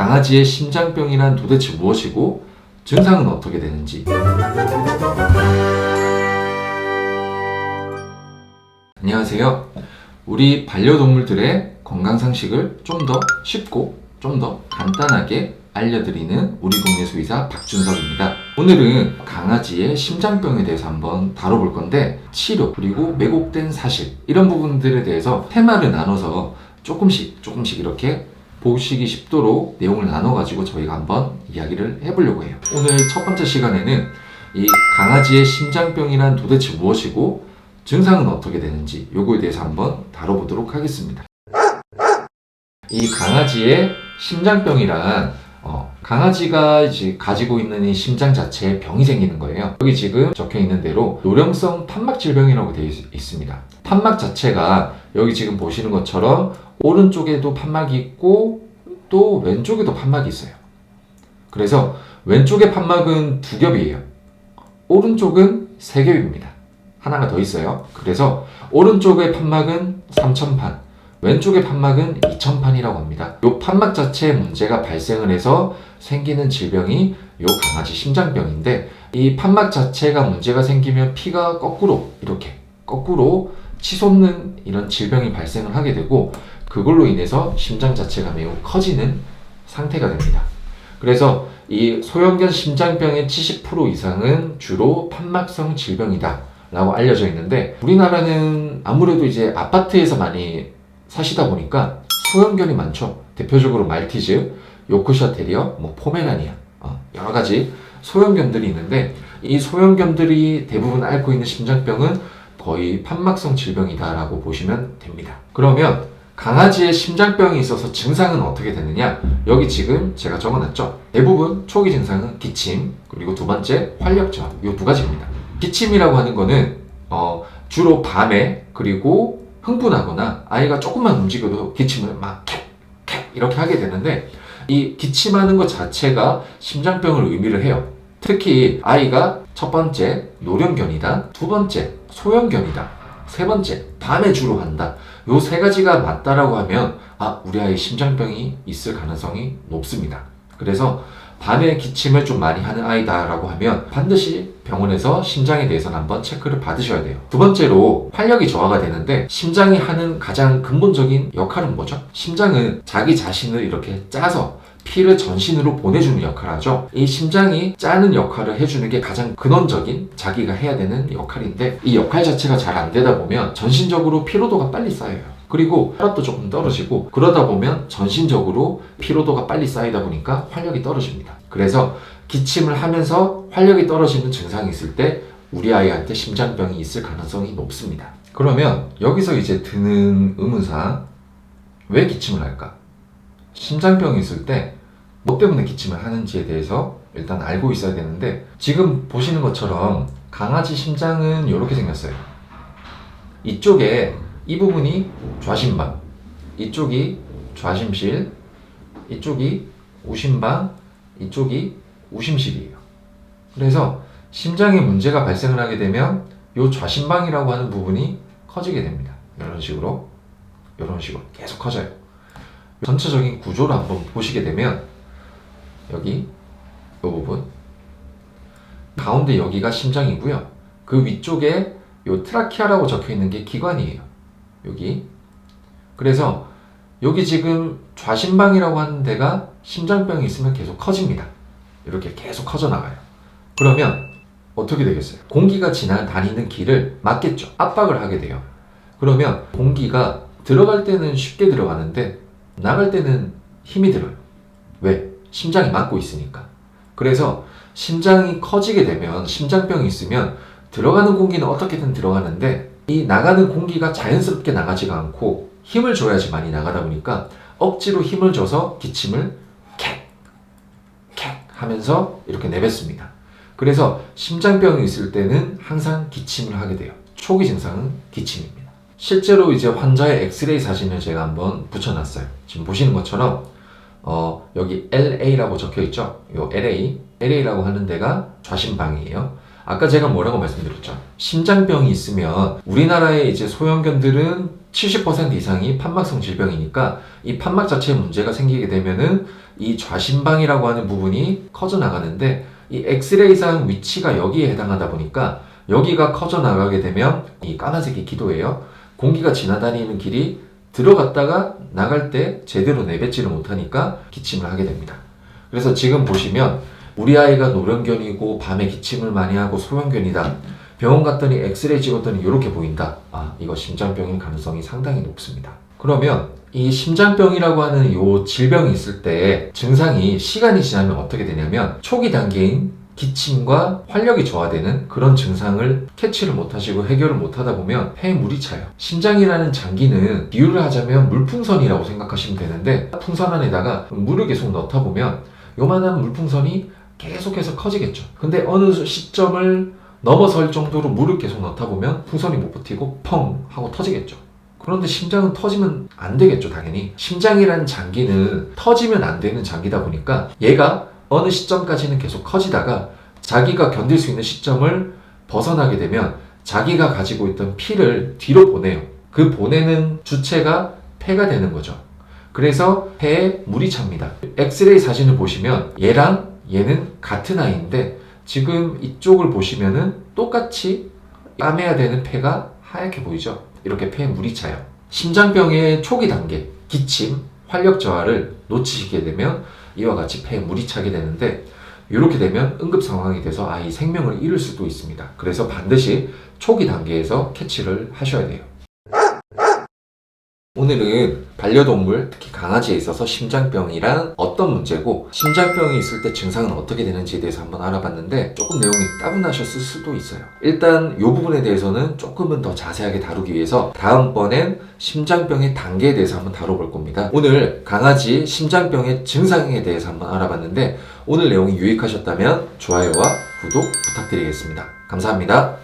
강아지의 심장병이란 도대체 무엇이고 증상은 어떻게 되는지 안녕하세요. 우리 반려동물들의 건강 상식을 좀 더 쉽고 좀 더 간단하게 알려드리는 우리 동네 수의사 박준석입니다. 오늘은 강아지의 심장병에 대해서 한번 다뤄볼 건데 치료 그리고 왜곡된 사실 이런 부분들에 대해서 테마를 나눠서 조금씩 조금씩 이렇게 보시기 쉽도록 내용을 나눠가지고 저희가 한번 이야기를 해보려고 해요. 오늘 첫 번째 시간에는 이 강아지의 심장병이란 도대체 무엇이고 증상은 어떻게 되는지 요거에 대해서 한번 다뤄보도록 하겠습니다. 이 강아지의 심장병이란 어, 강아지가 이제 가지고 있는 이 심장 자체에 병이 생기는 거예요. 여기 지금 적혀 있는 대로 노령성 판막 질병이라고 되어 있- 있습니다. 판막 자체가 여기 지금 보시는 것처럼 오른쪽에도 판막이 있고 또 왼쪽에도 판막이 있어요. 그래서 왼쪽의 판막은 두 겹이에요. 오른쪽은 세 겹입니다. 하나가 더 있어요. 그래서 오른쪽의 판막은 3천판, 왼쪽의 판막은 2천판이라고 합니다. 이 판막 자체에 문제가 발생을 해서 생기는 질병이 요 강아지 심장병인데 이 판막 자체가 문제가 생기면 피가 거꾸로 이렇게 거꾸로 치솟는 이런 질병이 발생을 하게 되고 그걸로 인해서 심장 자체가 매우 커지는 상태가 됩니다. 그래서 이 소형견 심장병의 70% 이상은 주로 판막성 질병이다. 라고 알려져 있는데 우리나라는 아무래도 이제 아파트에서 많이 사시다 보니까 소형견이 많죠. 대표적으로 말티즈, 요크셔 테리어, 뭐 포메라니아 어, 여러 가지 소형견들이 있는데 이 소형견들이 대부분 앓고 있는 심장병은 거의 판막성 질병이다라고 보시면 됩니다. 그러면 강아지의 심장병이 있어서 증상은 어떻게 되느냐? 여기 지금 제가 적어놨죠. 대부분 초기 증상은 기침, 그리고 두 번째 활력 저하. 이 두 가지입니다. 기침이라고 하는 거는 어, 주로 밤에 그리고 흥분하거나 아이가 조금만 움직여도 기침을 막 캣, 캣 이렇게 하게 되는데 이 기침하는 것 자체가 심장병을 의미를 해요. 특히 아이가 첫 번째 노령견이다, 두 번째 소형견이다, 세 번째 밤에 주로 한다. 요 세 가지가 맞다라고 하면 아 우리 아이 심장병이 있을 가능성이 높습니다. 그래서 밤에 기침을 좀 많이 하는 아이다라고 하면 반드시 병원에서 심장에 대해서는 한번 체크를 받으셔야 돼요. 두 번째로 활력이 저하가 되는데 심장이 하는 가장 근본적인 역할은 뭐죠? 심장은 자기 자신을 이렇게 짜서 피를 전신으로 보내주는 역할을 하죠. 이 심장이 짜는 역할을 해주는 게 가장 근원적인 자기가 해야 되는 역할인데 이 역할 자체가 잘 안 되다 보면 전신적으로 피로도가 빨리 쌓여요. 그리고 혈압도 조금 떨어지고 그러다 보면 전신적으로 피로도가 빨리 쌓이다 보니까 활력이 떨어집니다. 그래서 기침을 하면서 활력이 떨어지는 증상이 있을 때 우리 아이한테 심장병이 있을 가능성이 높습니다. 그러면 여기서 이제 드는 의문사 왜 기침을 할까? 심장병이 있을 때 뭐 때문에 기침을 하는지에 대해서 일단 알고 있어야 되는데 지금 보시는 것처럼 강아지 심장은 이렇게 생겼어요. 이쪽에 이 부분이 좌심방, 이쪽이 좌심실, 이쪽이 우심방, 이쪽이 우심실이에요. 그래서 심장에 문제가 발생을 하게 되면 이 좌심방이라고 하는 부분이 커지게 됩니다. 이런 식으로, 이런 식으로 계속 커져요. 전체적인 구조를 한번 보시게 되면 여기 이 부분 가운데 여기가 심장이고요. 그 위쪽에 요 트라키아라고 적혀 있는 게 기관이에요. 여기. 그래서 여기 지금 좌심방이라고 하는 데가 심장병이 있으면 계속 커집니다. 이렇게 계속 커져 나가요. 그러면 어떻게 되겠어요? 공기가 지나 다니는 길을 막겠죠. 압박을 하게 돼요. 그러면 공기가 들어갈 때는 쉽게 들어가는데 나갈 때는 힘이 들어요. 왜? 심장이 막고 있으니까. 그래서 심장이 커지게 되면 심장병이 있으면 들어가는 공기는 어떻게든 들어가는데 이 나가는 공기가 자연스럽게 나가지가 않고 힘을 줘야지 많이 나가다 보니까 억지로 힘을 줘서 기침을 캣, 캣 하면서 이렇게 내뱉습니다. 그래서 심장병이 있을 때는 항상 기침을 하게 돼요. 초기 증상은 기침입니다. 실제로 이제 환자의 엑스레이 사진을 제가 한번 붙여놨어요. 지금 보시는 것처럼 어, 여기 LA라고 적혀 있죠. 요 LA, LA라고 하는 데가 좌심방이에요. 아까 제가 뭐라고 말씀드렸죠? 심장병이 있으면 우리나라의 이제 소형견들은 70% 이상이 판막성 질병이니까 이 판막 자체에 문제가 생기게 되면은 이 좌심방이라고 하는 부분이 커져 나가는데 이 엑스레이상 위치가 여기에 해당하다 보니까 여기가 커져 나가게 되면 이 까만색이 기도예요. 공기가 지나다니는 길이 들어갔다가 나갈 때 제대로 내뱉지를 못하니까 기침을 하게 됩니다. 그래서 지금 보시면 우리 아이가 노령견이고 밤에 기침을 많이 하고 소형견이다. 병원 갔더니 엑스레이 찍었더니 이렇게 보인다. 아, 이거 심장병일 가능성이 상당히 높습니다. 그러면 이 심장병이라고 하는 요 질병이 있을 때 증상이 시간이 지나면 어떻게 되냐면 초기 단계인 기침과 활력이 저하되는 그런 증상을 캐치를 못하시고 해결을 못하다 보면 폐에 물이 차요. 심장이라는 장기는 비유를 하자면 물풍선이라고 생각하시면 되는데 풍선 안에다가 물을 계속 넣다 보면 요만한 물풍선이 계속해서 커지겠죠. 근데 어느 시점을 넘어설 정도로 물을 계속 넣다 보면 풍선이 못 버티고 펑 하고 터지겠죠. 그런데 심장은 터지면 안 되겠죠, 당연히. 심장이라는 장기는 터지면 안 되는 장기다 보니까 얘가 어느 시점까지는 계속 커지다가 자기가 견딜 수 있는 시점을 벗어나게 되면 자기가 가지고 있던 피를 뒤로 보내요. 그 보내는 주체가 폐가 되는 거죠. 그래서 폐에 물이 찹니다. 엑스레이 사진을 보시면 얘랑 얘는 같은 아이인데 지금 이쪽을 보시면은 똑같이 까매야 되는 폐가 하얗게 보이죠? 이렇게 폐에 물이 차요. 심장병의 초기 단계, 기침, 활력 저하를 놓치시게 되면 이와 같이 폐에 물이 차게 되는데 이렇게 되면 응급 상황이 돼서 아이 생명을 잃을 수도 있습니다. 그래서 반드시 초기 단계에서 캐치를 하셔야 돼요. 오늘은 반려동물, 특히 강아지에 있어서 심장병이란 어떤 문제고 심장병이 있을 때 증상은 어떻게 되는지에 대해서 한번 알아봤는데 조금 내용이 따분하셨을 수도 있어요. 일단 이 부분에 대해서는 조금은 더 자세하게 다루기 위해서 다음번엔 심장병의 단계에 대해서 한번 다뤄볼 겁니다. 오늘 강아지 심장병의 증상에 대해서 한번 알아봤는데 오늘 내용이 유익하셨다면 좋아요와 구독 부탁드리겠습니다. 감사합니다.